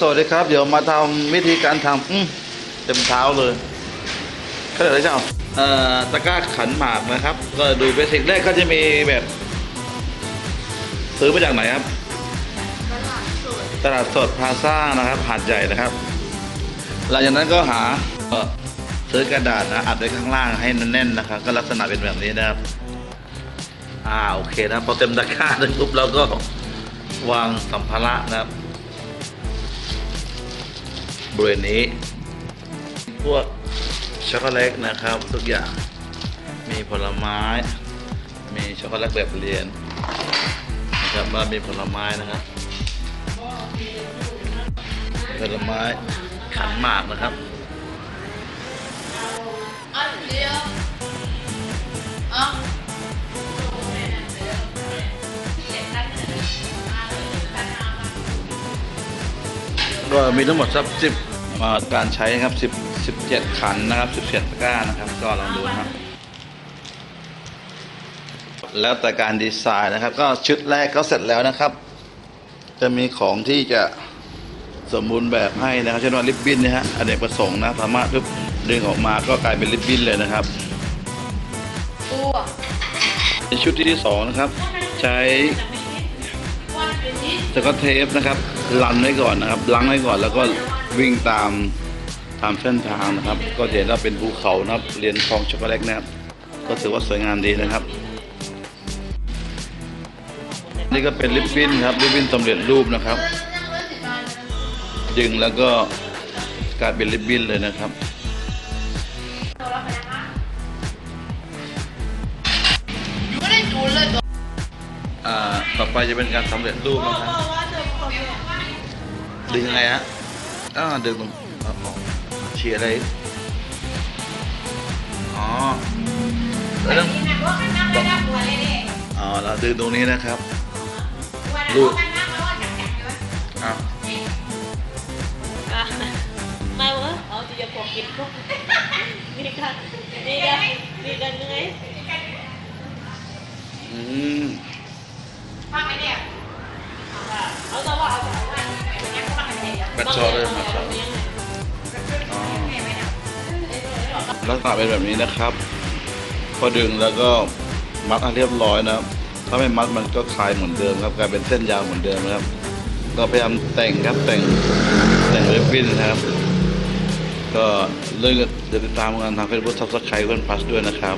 สวัสดีครับ เดี๋ยวมาทำวิธีการทำเต็มเท้าเลยก็เลยอะไรเจ้าเอ่อตะกร้าขันหมากนะครับ ก็ดูเบสิกแรกก็จะมีแบบ ซื้อมาจากไหนครับ ตลาดสดพลาซ่านะครับหาดใหญ่นะครับ หลังจากนั้นก็หาซื้อกระดาษนะอัดไว้ข้างล่างให้แน่นๆนะครับ ก็ลักษณะเป็นแบบนี้นะครับ อ่าโอเคนะพอเต็มตะกร้าเสร็จปุ๊บเราก็วางสัมภาระนะครับ บริเวณนี้ พวกช็อกโกแลตนะครับ ทุกอย่างมีผลไม้ มีช็อกโกแลตแบบเรียนนะครับมามีผลไม้นะครับผลไม้ขันหมากนะครับอันเดียวอะ ก็มีทั้งหมดสักสิบการใช้นะครับสิบสิบเจ็ดขันนะครับสิบเจ็ดตะกร้านะครับ ก็ลองดูนะครับ แล้วแต่การดีไซน์นะครับ ก็ชุดแรกก็เสร็จแล้วนะครับ จะมีของที่จะสมบูรณ์แบบให้นะครับเช่นว่าริบบิ้นนะฮะอเนกประสงค์นะสามารถปึ๊บดึงออกมาก็กลายเป็นริบบิ้นเลยนะครับตัวในชุดที่สองนะครับ ใช้วันเป็นนิด สกอตเทปนะครับลันไว้ก่อนนะครับล้างไว้ก่อนแล้วก็วิ่งตามตามเส้นทางนะครับ ก็เห็นว่าเป็นภูเขานะครับเรียนคลองช็อกโกแลตนะครับ ก็ถือว่าสวยงามดีนะครับ นี่ก็เป็นริบบิ้นครับริบบิ้นสำเร็จรูปนะครับนั่งรถสิบาทดึงแล้วก็กลายเป็นริบบิ้นเลยนะครับ ไปจะเป็นการสำเร็จรูปนะครับดึงยังไงฮะอ่าดึงตรงอ๋อเฉียอะไรอ๋อแล้วต้องอ๋อเราดึงตรงนี้นะครับรูดอ้าวมาเวะเอาที่จะพอกินพวกนี่กันนี่กันนี่กันยังไงอืม กัดชอเลยมาชออ๋อลักษณะเป็นแบบนี้นะครับ พอดึงแล้วก็มัดให้เรียบร้อยนะครับถ้าไม่มัดมันก็คลายเหมือนเดิมครับกลายเป็นเส้นยาวเหมือนเดิมครับ ก็พยายามแต่งครับแต่งแต่งเริบบิ้นนะครับ ก็เรื่องจะติดตามงานทางเฟซบุ๊กซับสไครต์เพื่อนพัสด้วยนะครับ